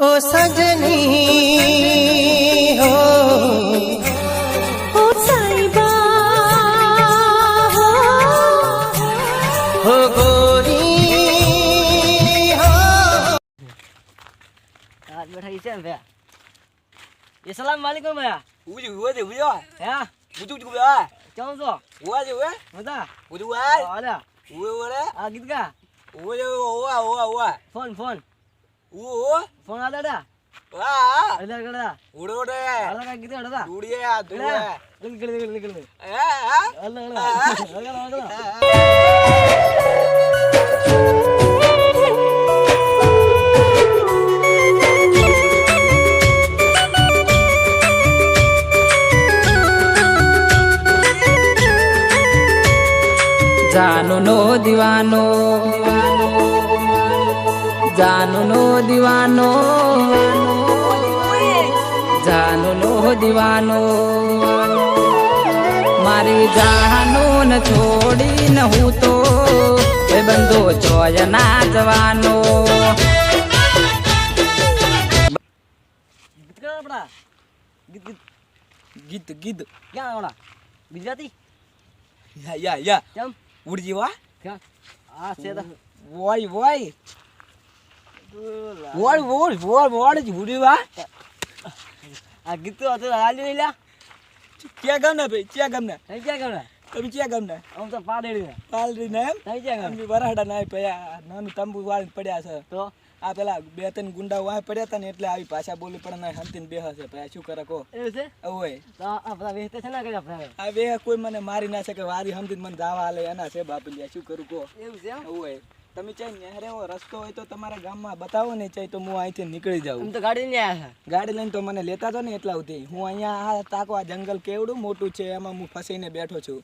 ओ सजनी हो ओ साईबा हो हो गोरी हो आज बैठा इसे हम भैया ये सलाम वालेकुम भैया उजी हुआ दे हुआ है उजी उजी हुआ क्यों सो हुआ दे हुआ बता उजी हुआ है और हुआ हुआ है आ गीत का हुआ हुआ हुआ हुआ फोन फोन અડધા અડધા અડધા અડધા જાનુનો દીવાનો જાનુનો દીવાનો. જાનુનો દીવાનો. મારી જાનું છોડીને હું તો એ બંધો ચોય ના જવાનો. ગીત ગીત ગીત. ગીત ગીત. ક્યાં આવડા? ગુજરાતી? યા યા યા. કેમ? ઉડજી વા ક્યાં? આ છે તો. વોય વોય. વોય વોય વોય વોય જ વા આ ગીત તો હતું હાલ્યું ક્યાં ગામ ના ભાઈ? ક્યાં ગામ ના નહીં ક્યાં ગમે તમે ક્યાં ગામ ના આમ તો પાડેડી પાલરી ના એમ? નહીં ક્યાં ગમે વરાડા ના પયા નાનું તંબુ વાળી પડ્યા છે. તો? આ પેલા બે ત્રણ ગુંડા વાય પડ્યા હતા ને એટલે આવી પાછા બોલી પડે ને હંતીને બેહ હશે ભાઈ શું કરે કો એવું છે? ઓય. આ બધા વેચતે છે ને કર્યા આપણે? આ બે કોઈ મને મારી ના શકે વારી હમતી મને જાવા આલે એના છે બાપલિયા. શું કરું કો એવું છે ઓય. તમે ચાઈ નેહરે એવો રસ્તો હોય તો તમારા ગામમાં બતાવો ને ચાઈ તો હું અહીંથી નીકળી જાઉં. હું તો ગાડી નહીં આવ્યા ગાડી લઈને તો મને લેતા તો ને એટલા સુધી. હું અહીંયા આ તાકો આ જંગલ કેવડું મોટું છે એમાં હું ફસીને બેઠો છું.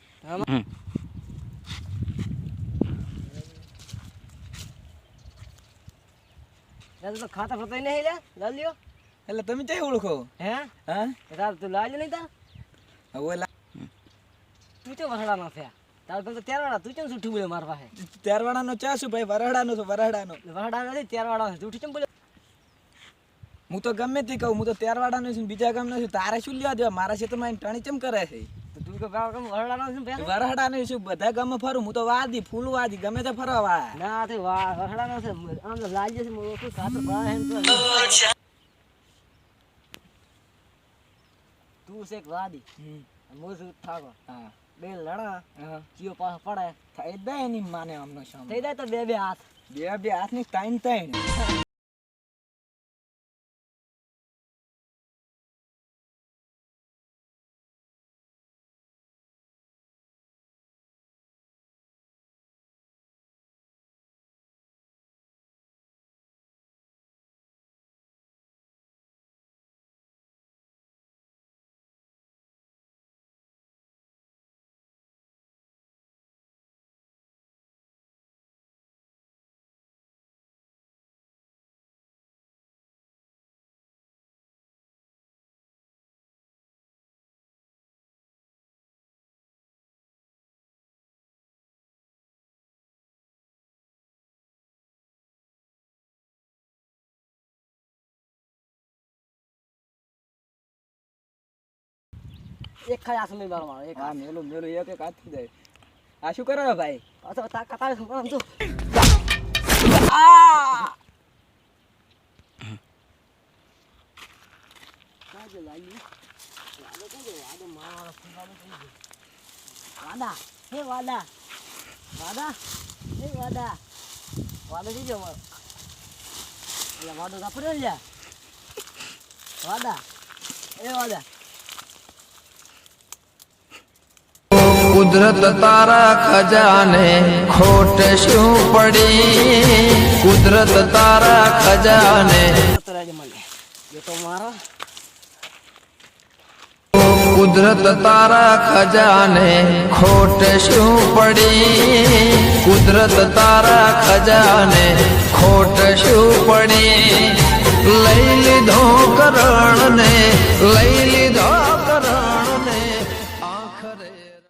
તો ખાતા ફરતા નહીં લે લાલ્યો એટલે તમે ચાઈ ઓળખો? હે? હા? તું લાલ્યો નહીં તા હવે તું તો વસડા માં થયા તાર તો તેરવાડા તું ચમ સુઠી બોલે માર પાસે. ત્યારવાડાનો ચા શું ભાઈ? વરહડાનો તો વરહડાનો. વસડા નથી તેરવાડા છે. તું ચમ બોલે. હું તો ગમે તે કહું હું તો ત્યારવાડાનો છું બીજા ગામનો છું તારે શું લેવા દેવા? મારા ક્ષેત્રમાં આઈને ટણી ચમ કરે છે? તો તું કે બાપ કમ વસડા નો શું પહેરે? વરહડાનો છું બધા ગામમાં ફરું હું તો વાદી ફૂલ વાદી ગમે તે ફરવા વા ના તે વા નો છે. આમ તો લાલ્યો છે મોકો ખાતર બા હેન તો. તું છે એક વાદી. મો છું ઠાકો હા. બે લડા જીઓ પાસ પડે. થઈ જાય એની માને આમનો શામ થઈ જાય તો બે બે હાથ. બે બે હાથની તાઈન તાઈન. એક ખાય સમય મારો મારો એક હા મેલો મેલો એક એક હાથ જાય. આ શું કરે ભાઈ? અથવા તા કતા શું તો કાજે લાગી વાદો કાજે? વાદો મારો ફુગાડો થઈ ગયો. વાદા હે વાદા. વાડા હે વાદા. વાદો જીજો મારો. એટલે વાડો કાપડે લ્યા વાદા એ વાદા. કુદરત તારા ખજાને ખોટ શું પડી? કુદરત તારા ખજાને. કુદરત તારા ખજાને ખોટ શું પડી? કુદરત તારા ખજાને ખોટ શું પડી? લઈ લીધો કરણ ને લઈ